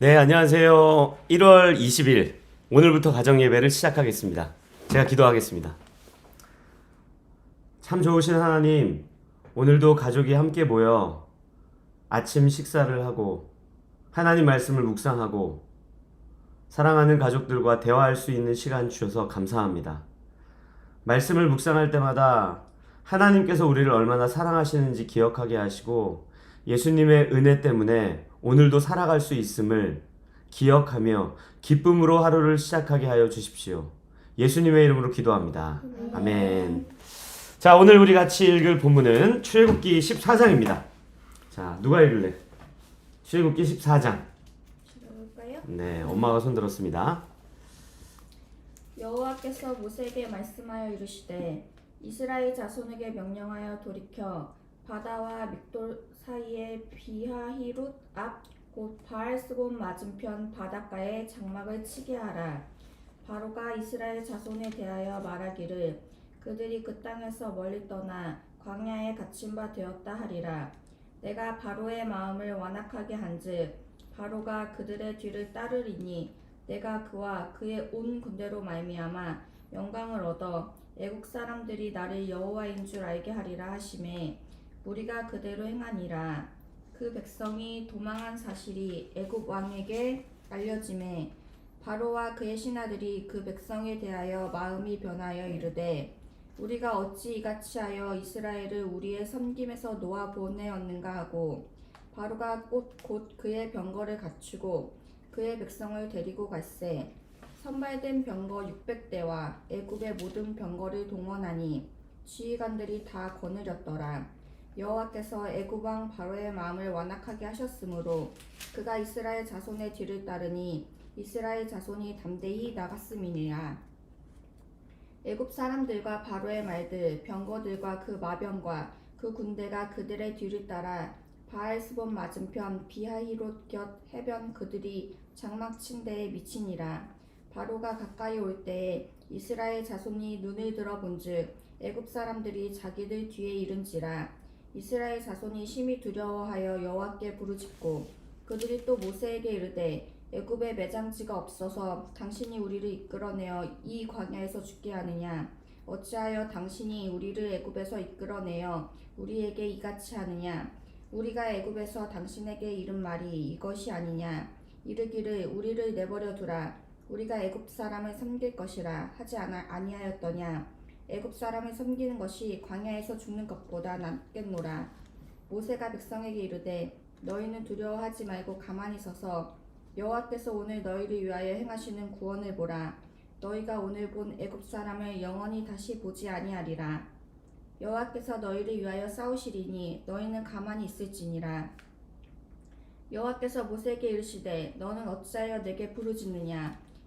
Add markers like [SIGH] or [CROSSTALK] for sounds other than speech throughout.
네, 안녕하세요. 1월 20일 오늘부터 가정 예배를 시작하겠습니다. 제가 기도하겠습니다. 참 좋으신 하나님, 오늘도 가족이 함께 모여 아침 식사를 하고 하나님 말씀을 묵상하고 사랑하는 가족들과 대화할 수 있는 시간 주셔서 감사합니다. 말씀을 묵상할 때마다 하나님께서 우리를 얼마나 사랑하시는지 기억하게 하시고 예수님의 은혜 때문에 오늘도 살아갈 수 있음을 기억하며 기쁨으로 하루를 시작하게 하여 주십시오. 예수님의 이름으로 기도합니다. 아멘. 자, 오늘 우리 같이 읽을 본문은 출애굽기 14장입니다. 자, 누가 읽을래? 출애굽기 14장. 들어볼까요? 네, 엄마가 손 들었습니다. 여호와께서 모세에게 말씀하여 이르시되 이스라엘 자손에게 명령하여 돌이켜 바다와 믹돌 사이의 비하히룻 앞곧 바알스곤 맞은편 바닷가에 장막을 치게 하라. 바로가 이스라엘 자손에 대하여 말하기를 그들이 그 땅에서 멀리 떠나 광야에 갇힌 바 되었다 하리라. 내가 바로의 마음을 완악하게 한즉 바로가 그들의 뒤를 따르리니 내가 그와 그의 온 군대로 말미암아 영광을 얻어 애국 사람들이 나를 여호와인 줄 알게 하리라 하심에 우리가 그대로 행하니라. 그 백성이 도망한 사실이 애국 왕에게 알려짐에 바로와 그의 신하들이 그 백성에 대하여 마음이 변하여 이르되 우리가 어찌 이같이 하여 이스라엘을 우리의 섬김에서 놓아 보내었는가 하고 바로가 곧, 곧 그의 병거를 갖추고 그의 백성을 데리고 갈새 선발된 병거 600대와 애굽의 모든 병거를 동원하니 지휘관들이 다 거느렸더라 여호와께서 애굽 왕 바로의 마음을 완악하게 하셨으므로 그가 이스라엘 자손의 뒤를 따르니 이스라엘 자손이 담대히 나갔음이니라. 애굽 사람들과 바로의 말들 병거들과 그 마병과 그 군대가 그들의 뒤를 따라 바알스본 맞은편 비하히롯 곁 해변 그들이 장막 친 데에 미치니라. 바로가 가까이 올 때에 이스라엘 자손이 눈을 들어 본즉 애굽 사람들이 자기들 뒤에 이른지라 이스라엘 자손이 심히 두려워하여 여호와께 부르짖고 그들이 또 모세에게 이르되 애굽에 매장지가 없어서 당신이 우리를 이끌어내어 이 광야에서 죽게 하느냐? 어찌하여 당신이 우리를 애굽에서 이끌어내어 우리에게 이같이 하느냐? 우리가 애굽에서 당신에게 이른 말이 이것이 아니냐? 이르기를 우리를 내버려 두라. 우리가 애굽 사람을 섬길 것이라 하지 않아 아니하였더냐 애굽 사람을 섬기는 것이 광야에서 죽는 것보다 낫겠노라. 모세가 백성에게 이르되 너희는 두려워하지 말고 가만히 서서 여호와께서 오늘 너희를 위하여 행하시는 구원을 보라. 너희가 오늘 본 애굽 사람을 영원히 다시 보지 아니하리라. 여호와께서 너희를 위하여 싸우시리니 너희는 가만히 있을지니라. 여호와께서 모세에게 이르시되 너는 어찌하여 내게 부르짖느냐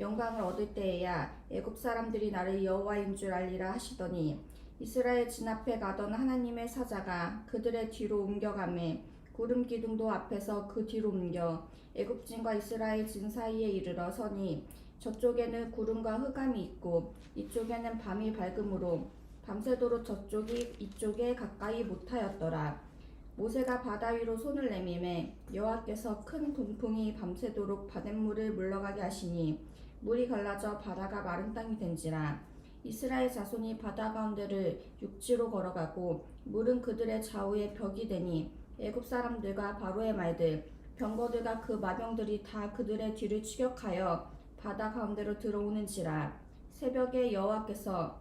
영광을 얻을 때에야 애굽 사람들이 나를 여호와인 줄 알리라 하시더니 이스라엘 진 앞에 가던 하나님의 사자가 그들의 뒤로 옮겨가매 구름 기둥도 앞에서 그 뒤로 옮겨 애굽진과 이스라엘 진 사이에 이르러 서니 저쪽에는 구름과 흑암이 있고 이쪽에는 밤이 밝음으로 밤새도록 저쪽이 이쪽에 가까이 못하였더라. 모세가 바다 위로 손을 내밀매 여호와께서 큰 동풍이 밤새도록 바닷물을 물러가게 하시니 물이 갈라져 바다가 마른 땅이 된지라 이스라엘 자손이 바다 가운데를 육지로 걸어가고 물은 그들의 좌우에 벽이 되니 애굽 사람들과 바로의 말들 병거들과 그 마병들이 다 그들의 뒤를 추격하여 바다 가운데로 들어오는지라. 새벽에 여호와께서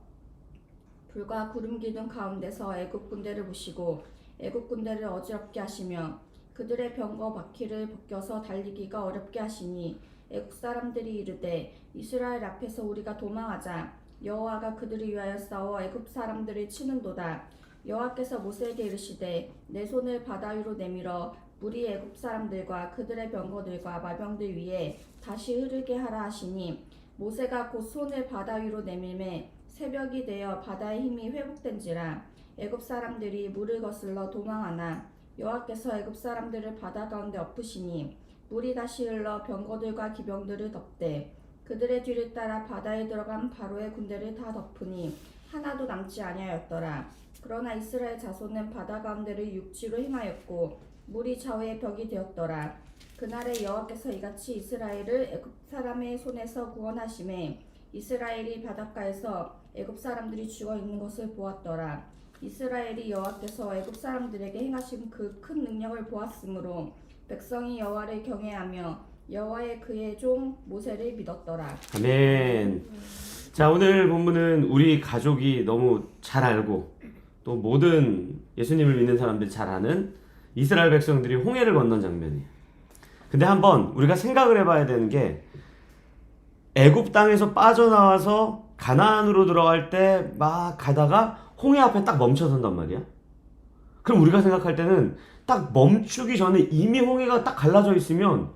불과 구름 기둥 가운데서 애굽 군대를 보시고 애굽 군대를 어지럽게 하시며 그들의 병거 바퀴를 벗겨서 달리기가 어렵게 하시니 애굽 사람들이 이르되 이스라엘 앞에서 우리가 도망하자. 여호와가 그들을 위하여 싸워 애굽 사람들을 치는도다. 여호와께서 모세에게 이르시되 내 손을 바다 위로 내밀어 물이 애굽 사람들과 그들의 병거들과 마병들 위에 다시 흐르게 하라 하시니 모세가 곧 손을 바다 위로 내밀매 새벽이 되어 바다의 힘이 회복된지라. 애굽 사람들이 물을 거슬러 도망하나 여호와께서 애굽 사람들을 바다 가운데 엎으시니 물이 다시 흘러 병거들과 기병들을 덮되 그들의 뒤를 따라 바다에 들어간 바로의 군대를 다 덮으니 하나도 남지 아니하였더라 그러나 이스라엘 자손은 바다 가운데를 육지로 행하였고 물이 좌우의 벽이 되었더라 그날에 여호와께서 이같이 이스라엘을 애굽 사람의 손에서 구원하심에 이스라엘이 바닷가에서 애굽 사람들이 죽어 있는 것을 보았더라. 이스라엘이 여호와께서 애굽 사람들에게 행하신 그 큰 능력을 보았으므로 백성이 여호와를 경외하며 여호와의 그의 종 모세를 믿었더라. 아멘. 자, 오늘 본문은 우리 가족이 너무 잘 알고 또 모든 예수님을 믿는 사람들이 잘 아는 이스라엘 백성들이 홍해를 건넌 장면이에요. 근데 한번 우리가 생각을 해봐야 되는 게 애굽 땅에서 빠져나와서 가나안으로 들어갈 때 막 가다가 홍해 앞에 딱 멈춰선단 말이야. 그럼 우리가 생각할 때는 딱 멈추기 전에 이미 홍해가 딱 갈라져 있으면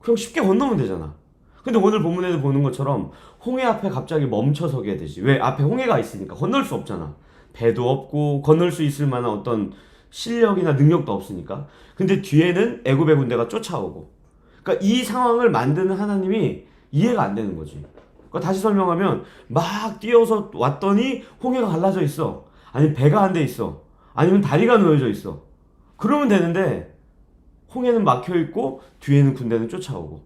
그냥 쉽게 건너면 되잖아. 근데 오늘 본문에도 보는 것처럼 홍해 앞에 갑자기 멈춰 서게 되지. 왜? 앞에 홍해가 있으니까 건널 수 없잖아. 배도 없고 건널 수 있을 만한 어떤 실력이나 능력도 없으니까. 근데 뒤에는 애굽의 군대가 쫓아오고. 그러니까 이 상황을 만드는 하나님이 이해가 안 되는 거지. 그러니까 다시 설명하면 막 뛰어서 왔더니 홍해가 갈라져 있어. 아니면 배가 한 대 있어. 아니면 다리가 놓여져 있어. 그러면 되는데 홍해는 막혀 있고 뒤에는 군대는 쫓아오고.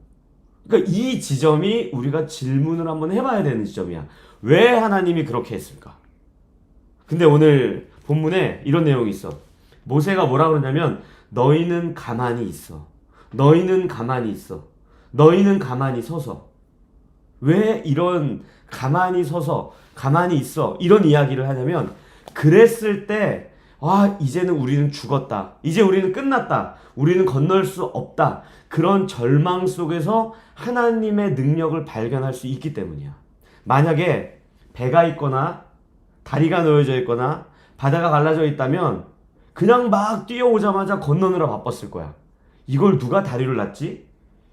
그러니까 이 지점이 우리가 질문을 한번 해봐야 되는 지점이야. 왜 하나님이 그렇게 했을까? 근데 오늘 본문에 이런 내용이 있어. 모세가 뭐라 그러냐면 너희는 가만히 있어. 너희는 가만히 있어. 너희는 가만히 서서. 왜 이런 가만히 서서 가만히 있어 이런 이야기를 하냐면 그랬을 때 아, 이제는 우리는 죽었다. 이제 우리는 끝났다. 우리는 건널 수 없다. 그런 절망 속에서 하나님의 능력을 발견할 수 있기 때문이야. 만약에 배가 있거나 다리가 놓여져 있거나 바다가 갈라져 있다면 그냥 막 뛰어오자마자 건너느라 바빴을 거야. 이걸 누가 다리를 놨지?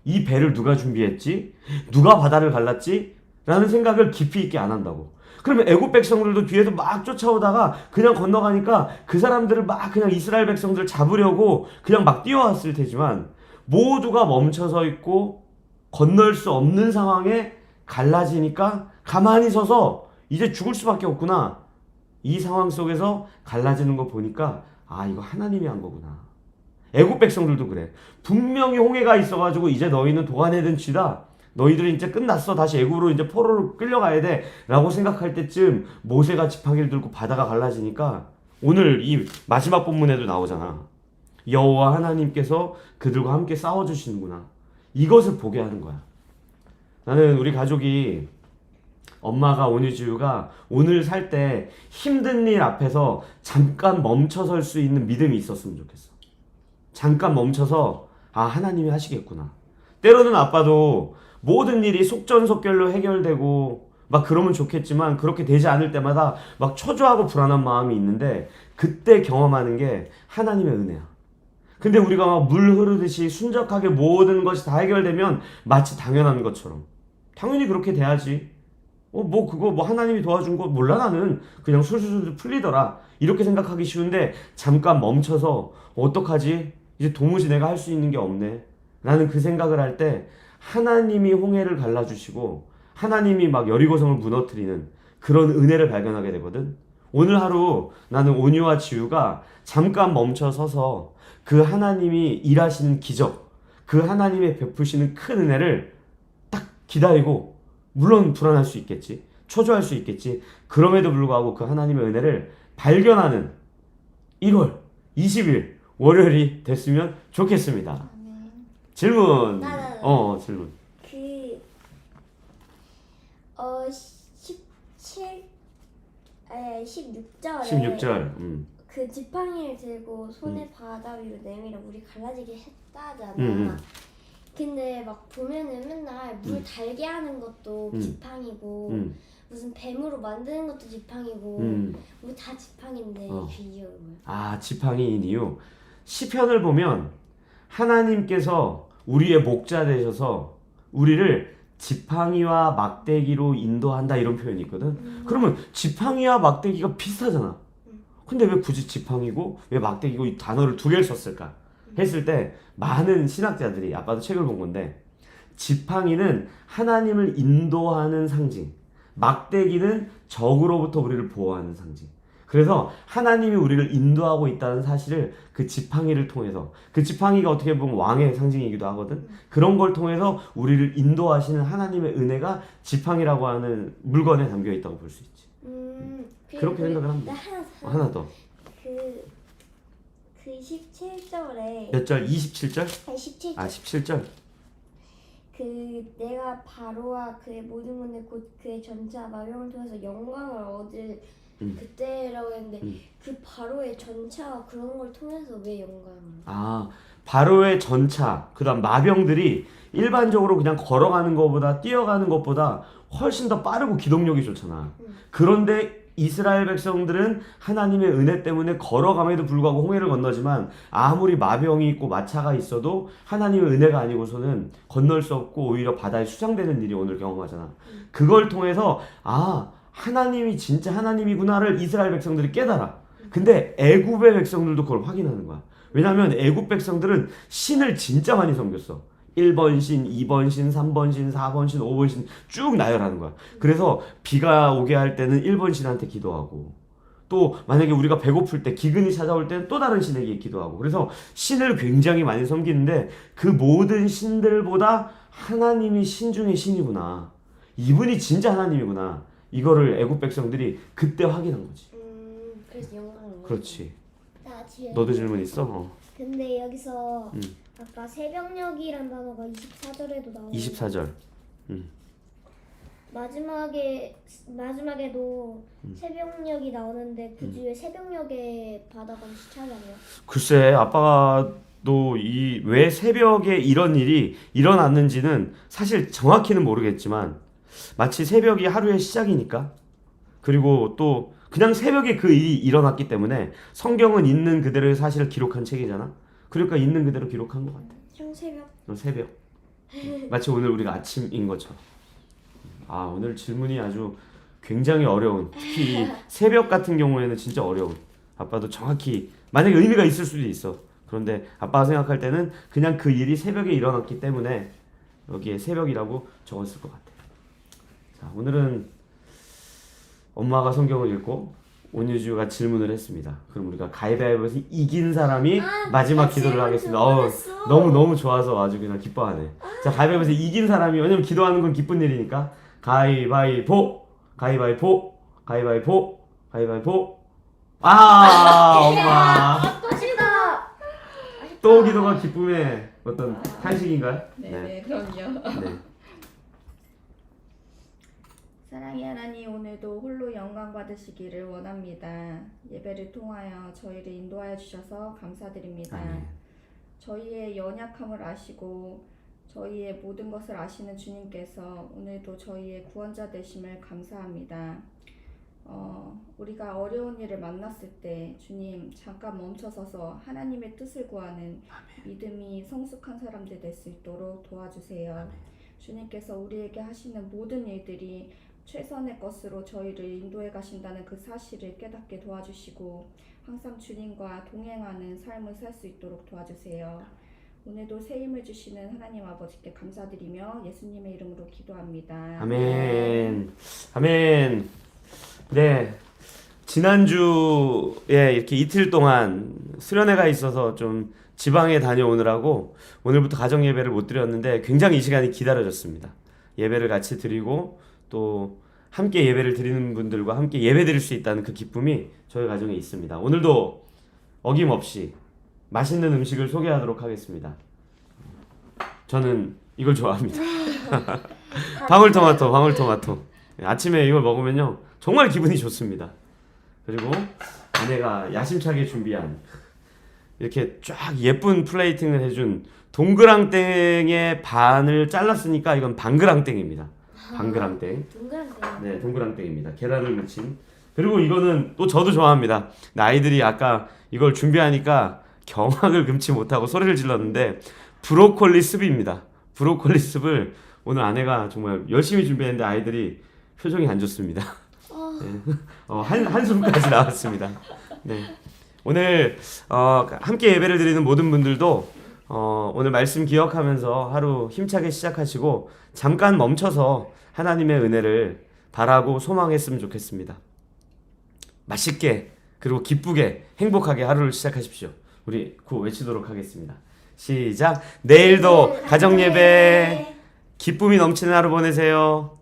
이 배를 누가 준비했지? 누가 바다를 갈랐지? 라는 생각을 깊이 있게 안 한다고. 그러면 애굽 백성들도 뒤에서 막 쫓아오다가 그냥 건너가니까 그 사람들을 막 그냥 이스라엘 백성들 잡으려고 그냥 막 뛰어왔을 테지만 모두가 멈춰서 있고 건널 수 없는 상황에 갈라지니까 가만히 서서 이제 죽을 수밖에 없구나. 이 상황 속에서 갈라지는 거 보니까 아 이거 하나님이 한 거구나. 애굽 백성들도 그래. 분명히 홍해가 있어가지고 이제 너희는 도가내든 쥐다. 너희들은 이제 끝났어. 다시 애굽으로 이제 포로로 끌려가야 돼. 라고 생각할 때쯤 모세가 지팡이를 들고 바다가 갈라지니까 오늘 이 마지막 본문에도 나오잖아. 여호와 하나님께서 그들과 함께 싸워 주시는구나. 이것을 보게 하는 거야. 나는 우리 가족이 엄마가 온유지우가 오늘 살 때 힘든 일 앞에서 잠깐 멈춰설 수 있는 믿음이 있었으면 좋겠어. 잠깐 멈춰서 아 하나님이 하시겠구나. 때로는 아빠도 모든 일이 속전속결로 해결되고 막 그러면 좋겠지만 그렇게 되지 않을 때마다 막 초조하고 불안한 마음이 있는데 그때 경험하는 게 하나님의 은혜야. 근데 우리가 막 물 흐르듯이 순적하게 모든 것이 다 해결되면 마치 당연한 것처럼 당연히 그렇게 돼야지. 어, 뭐 그거 뭐 하나님이 도와준 거 몰라 나는 그냥 술술술 풀리더라. 이렇게 생각하기 쉬운데 잠깐 멈춰서 어떡하지? 이제 도무지 내가 할 수 있는 게 없네. 라는 그 생각을 할 때 하나님이 홍해를 갈라주시고 하나님이 막 여리고성을 무너뜨리는 그런 은혜를 발견하게 되거든. 오늘 하루 나는 온유와 지우가 잠깐 멈춰 서서 그 하나님이 일하시는 기적, 그 하나님의 베푸시는 큰 은혜를 딱 기다리고 물론 불안할 수 있겠지. 초조할 수 있겠지. 그럼에도 불구하고 그 하나님의 은혜를 발견하는 1월 20일 월요일이 됐으면 좋겠습니다. 질문. 나. 어, 질문. 그, 어, 17, 에, 16절에 16절. 음. 그 지팡이를 들고 손에 바다 위로 내밀어 물이 갈라지게 했다잖아. 음, 음. 근데 막 보면은 맨날 물 달게 하는 것도 음. 지팡이고 음. 무슨 뱀으로 만드는 것도 지팡이고 음. 뭐 다 지팡인데 어. 그 이유가 뭐야? 아, 지팡이인 이유. 시편을 보면 하나님께서 우리의 목자 되셔서 우리를 지팡이와 막대기로 인도한다 이런 표현이 있거든. 음. 그러면 지팡이와 막대기가 비슷하잖아. 음. 근데 왜 굳이 지팡이고 왜 막대기고 이 단어를 두 개를 썼을까? 했을 때 많은 신학자들이 아빠도 책을 본 건데 지팡이는 하나님을 인도하는 상징, 막대기는 적으로부터 우리를 보호하는 상징. 그래서 하나님이 우리를 인도하고 있다는 사실을 그 지팡이를 통해서 그 지팡이가 어떻게 보면 왕의 상징이기도 하거든. 그런 걸 통해서 우리를 인도하시는 하나님의 은혜가 지팡이라고 하는 물건에 담겨 있다고 볼 수 있지. 음, 그- 그렇게 그- 생각을. 나 하나 더. 어, 하나 더. 그, 그 17절에 몇 절? 27절? 아니 17절 아, 17절. 그 내가 바로와 그의 모든 군대 곧 그의 전차 마병을 통해서 영광을 얻을 음. 그때라고 했는데 음. 그 바로의 전차와 그런 걸 통해서 왜 영광을 아, 바로의 전차, 그다음 마병들이 일반적으로 그냥 걸어가는 것보다 뛰어가는 것보다 훨씬 더 빠르고 기동력이 좋잖아. 음. 그런데 이스라엘 백성들은 하나님의 은혜 때문에 걸어감에도 불구하고 홍해를 건너지만 아무리 마병이 있고 마차가 있어도 하나님의 은혜가 아니고서는 건널 수 없고 오히려 바다에 수장되는 일이 오늘 경험하잖아. 그걸 통해서 아 하나님이 진짜 하나님이구나를 이스라엘 백성들이 깨달아. 근데 애굽의 백성들도 그걸 확인하는 거야. 왜냐하면 애굽 백성들은 신을 진짜 많이 섬겼어. 1번 신, 2번 신, 3번 신, 4번 신, 5번 신 쭉 나열하는 거야. 그래서 비가 오게 할 때는 1번 신한테 기도하고 또 만약에 우리가 배고플 때 기근이 찾아올 때는 또 다른 신에게 기도하고 그래서 신을 굉장히 많이 섬기는데 그 모든 신들보다 하나님이 신 중의 신이구나. 이분이 진짜 하나님이구나. 이거를 애굽 백성들이 그때 확인한 거지. 음 그래서 영광을 그렇지. 나 뒤에 너도 질문 있어? 어. 근데 여기서 음. 아까 새벽녘이란 단어가 24절에도 나오고 24절. 마지막에 마지막에도 음. 새벽녘이 나오는데 굳이 왜 새벽녘에 바다가 시차하냐고요? 글쎄 아빠도 이 왜 새벽에 이런 일이 일어났는지는 사실 정확히는 모르겠지만 마치 새벽이 하루의 시작이니까 그리고 또 그냥 새벽에 그 일이 일어났기 때문에 성경은 있는 그대로의 사실을 기록한 책이잖아. 그러니까 있는 그대로 기록한 것 같아. 형 새벽 어, 새벽. 마치 오늘 우리가 아침인 것처럼. 아 오늘 질문이 아주 굉장히 어려운 특히 이 새벽 같은 경우에는 진짜 어려운. 아빠도 정확히 만약에 의미가 있을 수도 있어. 그런데 아빠가 생각할 때는 그냥 그 일이 새벽에 일어났기 때문에 여기에 새벽이라고 적었을 것 같아. 자 오늘은 엄마가 성경을 읽고 온유주가 질문을 했습니다. 그럼 우리가 가위바위보에서 이긴 사람이 마지막 기도를 하겠습니다. 어, 너무 너무 좋아서 아주 그냥 기뻐하네. 자 가위바위보에서 이긴 사람이 왜냐면 기도하는 건 기쁜 일이니까 가위바위보 가위바위보 가위바위보 가위바위보 아 엄마. 또 기도가 기쁨의 어떤 탄식인가요? 네, 네, 그럼요. 네. 사랑의 하나님 오늘도 홀로 영광 받으시기를 원합니다. 예배를 통하여 저희를 인도하여 주셔서 감사드립니다. 아멘. 저희의 연약함을 아시고 저희의 모든 것을 아시는 주님께서 오늘도 저희의 구원자 되심을 감사합니다. 어, 우리가 어려운 일을 만났을 때 주님 잠깐 멈춰서서 하나님의 뜻을 구하는 믿음이 성숙한 사람들 될 수 있도록 도와주세요. 주님께서 우리에게 하시는 모든 일들이 최선의 것으로 저희를 인도해 가신다는 그 사실을 깨닫게 도와주시고 항상 주님과 동행하는 삶을 살 수 있도록 도와주세요. 오늘도 새 힘을 주시는 하나님 아버지께 감사드리며 예수님의 이름으로 기도합니다. 아멘. 아멘. 네. 지난주에 이렇게 이틀 동안 수련회가 있어서 좀 지방에 다녀오느라고 오늘부터 가정 예배를 못 드렸는데 굉장히 이 시간이 기다려졌습니다. 예배를 같이 드리고 또 함께 예배를 드리는 분들과 함께 예배 드릴 수 있다는 그 기쁨이 저희 가정에 있습니다. 오늘도 어김없이 맛있는 음식을 소개하도록 하겠습니다. 저는 이걸 좋아합니다. [LAUGHS] 방울토마토, 방울토마토. 아침에 이걸 먹으면요 정말 기분이 좋습니다. 그리고 아내가 야심차게 준비한 이렇게 쫙 예쁜 플레이팅을 해준 동그랑땡의 반을 잘랐으니까 이건 방그랑땡입니다. 방그랑땡. 동그랗게 네, 동그랑땡입니다. 계란을 묻힌. 그리고 이거는 또 저도 좋아합니다. 아이들이 아까 이걸 준비하니까 경악을 금치 못하고 소리를 질렀는데 브로콜리 습입니다. 브로콜리 숲을 오늘 아내가 정말 열심히 준비했는데 아이들이 표정이 안 좋습니다. 네. 어, 한 한숨까지 나왔습니다. 네. 오늘 어, 함께 예배를 드리는 모든 분들도 어, 오늘 말씀 기억하면서 하루 힘차게 시작하시고 잠깐 멈춰서 하나님의 은혜를 바라고 소망했으면 좋겠습니다. 맛있게 그리고 기쁘게 행복하게 하루를 시작하십시오. 우리 구호 외치도록 하겠습니다. 시작. 내일도 가정 예배 기쁨이 넘치는 하루 보내세요.